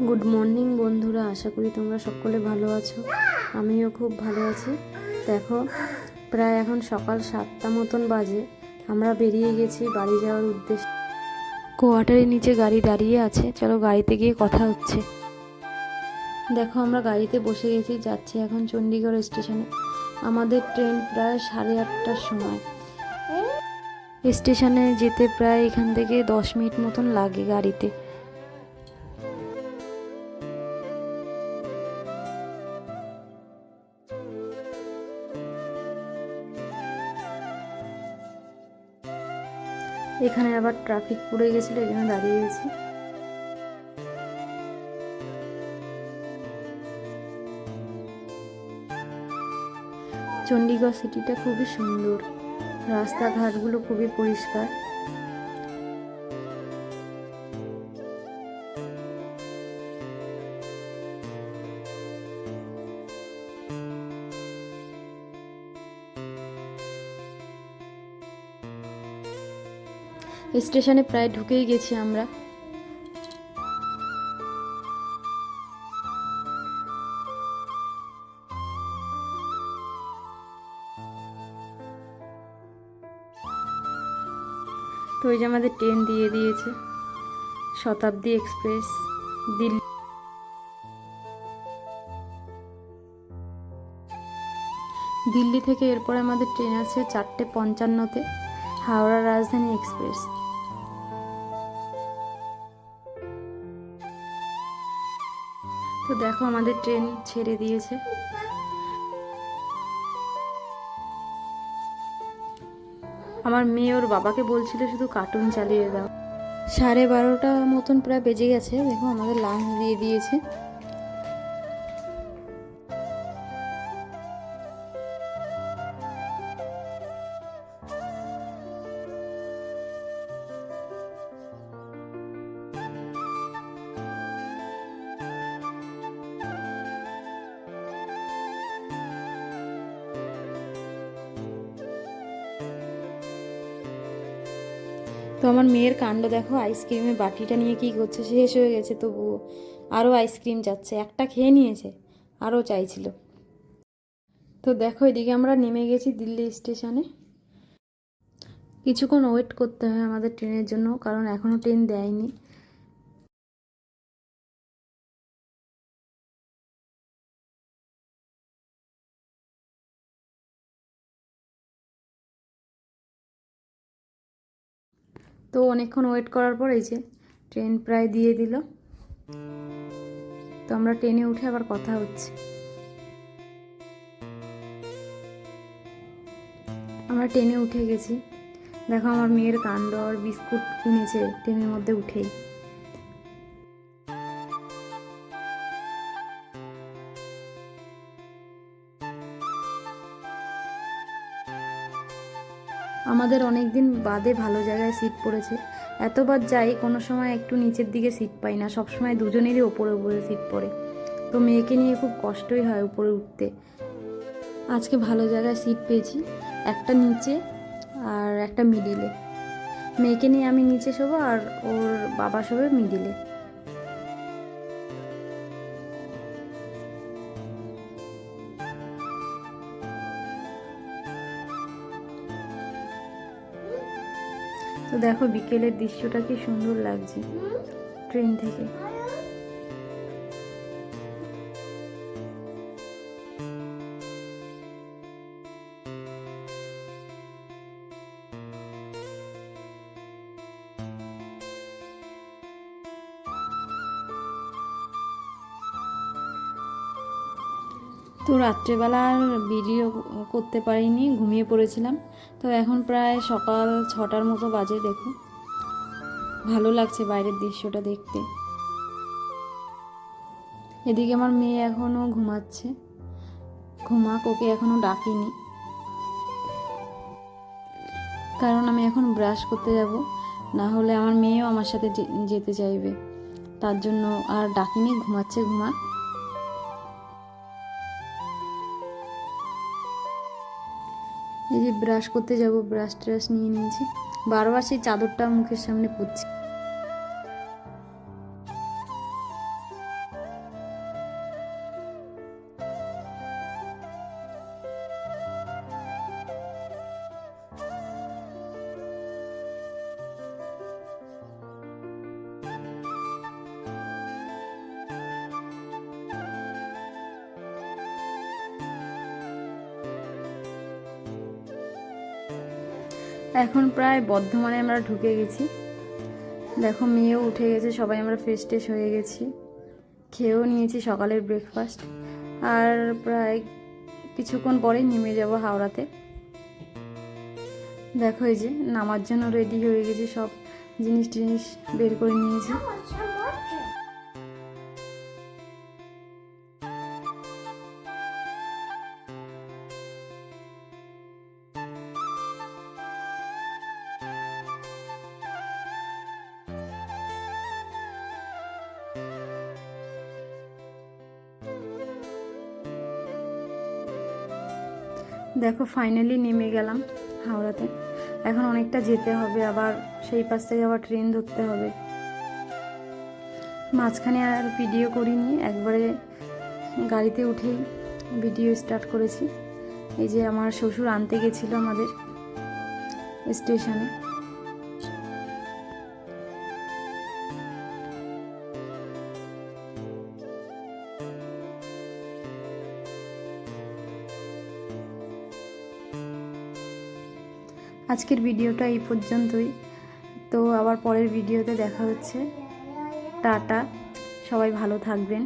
Good morning বন্ধুরা। আশা করি তোমরা সকলে ভালো আছো। আমিও খুব ভালো আছি। দেখো, প্রায় এখন সকাল সাতটা মতন বাজে। আমরা বেরিয়ে গেছি বাড়ি যাওয়ার উদ্দেশ্যে। কোয়ার্টারের নিচে গাড়ি দাঁড়িয়ে আছে। চলো গাড়িতে গিয়ে কথা হচ্ছে। দেখো, আমরা গাড়িতে বসে গেছি, যাচ্ছি এখন চণ্ডীগড় স্টেশনে। আমাদের ট্রেন প্রায় সাড়ে আটটার সময়। স্টেশনে যেতে প্রায় এখান থেকে দশ মিনিট মতন লাগে গাড়িতে। এখানে আবার ট্রাফিক পড়ে গেছিল এখানে দাঁড়িয়ে গেছি চণ্ডীগড় সিটিটা খুবই সুন্দর। রাস্তাঘাটগুলো খুবই পরিষ্কার। স্টেশনে প্রায় ঢুকেই গেছি আমরা। তো ওই যে আমাদের ট্রেন দিয়ে দিয়েছে। শতাব্দী এক্সপ্রেস, দিল্লি। দিল্লি থেকে এরপর আমাদের ট্রেন আছে চারটে পঞ্চান্নতে, হাওড়া রাজধানী এক্সপ্রেস। তো দেখো আমাদের ট্রেন ছেড়ে দিয়েছে। আমার মেয়ে ওর বাবাকে বলছিল শুধু কার্টুন চালিয়ে দাও। সাড়ে বারোটা মতন প্রায় বেজে গেছে। দেখো আমাদের লাঞ্চ দিয়ে দিয়েছে। তো আমার মেয়ের কাণ্ড দেখো আইসক্রিমে বাটিটা নিয়ে কী করছে, শেষ হয়ে গেছে তবুও। আরও আইসক্রিম যাচ্ছে, একটা খেয়ে নিয়েছে, আরও চাইছিল। তো দেখো, এদিকে আমরা নেমে গেছি দিল্লি স্টেশনে। কিছুক্ষণ ওয়েট করতে হয় আমাদের ট্রেনের জন্য, কারণ এখনও ট্রেন দেয়নি। তো অনেকক্ষণ ওয়েট করার পর এই যে ট্রেন প্রায় দিয়ে দিল। তো আমরা ট্রেনে উঠে আবার কথা হচ্ছে। আমরা ট্রেনে উঠে গেছি। দেখো আমার মেয়ের কাণ্ড, আর বিস্কুট কিনেছে ট্রেনের মধ্যে উঠেই। আমাদের অনেক দিন বাদে ভালো জায়গায় সিট পড়েছে। এতবার যাই, কোনো সময় একটু নিচের দিকে সিট পাই না সব সময় দুজনেরই ওপরে ওপরে সিট পড়ে। তো মেয়েকে নিয়ে খুব কষ্টই হয় উপরে উঠতে। আজকে ভালো জায়গায় সিট পেয়েছি, একটা নিচে আর একটা মিডিলে মেয়েকে নিয়ে আমি নিচে শোবো আর ওর বাবা শোবে মিডিলে তো দেখো বিকেলের দৃশ্যটা কি সুন্দর লাগছে। ট্রেন থেকে। তো রাত্রেবেলা আর ভিডিও করতে পারিনি, ঘুমিয়ে পড়েছিলাম। তো এখন প্রায় সকাল ছটার মতো বাজে, দেখো। ভালো লাগছে বাইরের দৃশ্যটা দেখতে। এদিকে আমার মেয়ে এখনও ঘুমাচ্ছে। ঘুমাক, ওকে এখনও ডাকিনি। কারণ আমি এখন ব্রাশ করতে যাব, না হলে আমার মেয়েও আমার সাথে যেতে চাইবে। তার জন্য আর ডাকিনি, ঘুমাচ্ছে, ঘুমাক। এই যে ব্রাশ করতে যাব ব্রাশ ট্রাশ নিয়ে নিয়েছি। বারবার সেই চাদরটা মুখের সামনে পুচ্ছি এখন প্রায় বর্ধমানে আমরা ঢুকে গেছি। দেখো, মেয়েও উঠে গেছে, সবাই আমরা ফ্রেশ ট্রেশ হয়ে গেছি। খেয়েও নিয়েছি সকালের ব্রেকফাস্ট আর প্রায় কিছুক্ষণ পরেই নেমে যাব হাওড়াতে। দেখো, এই যে নামার জন্য রেডি হয়ে গেছি, সব জিনিস টিনিস বের করে নিয়েছি। দেখো ফাইনালি নেমে গেলাম হাওড়াতে। এখন অনেকটা যেতে হবে, আবার সেই পাশ থেকে আবার ট্রেন ধরতে হবে। মাঝখানে আর ভিডিও করিনি, একবারে গাড়িতে উঠেই ভিডিও স্টার্ট করেছি। এই যে আমার শ্বশুর আনতে গেছিল আমাদের স্টেশনে আজকের ভিডিওটা এই পর্যন্তই। তো আবার পরের ভিডিওতে দেখা হচ্ছে। টাটা। সবাই ভালো থাকবেন।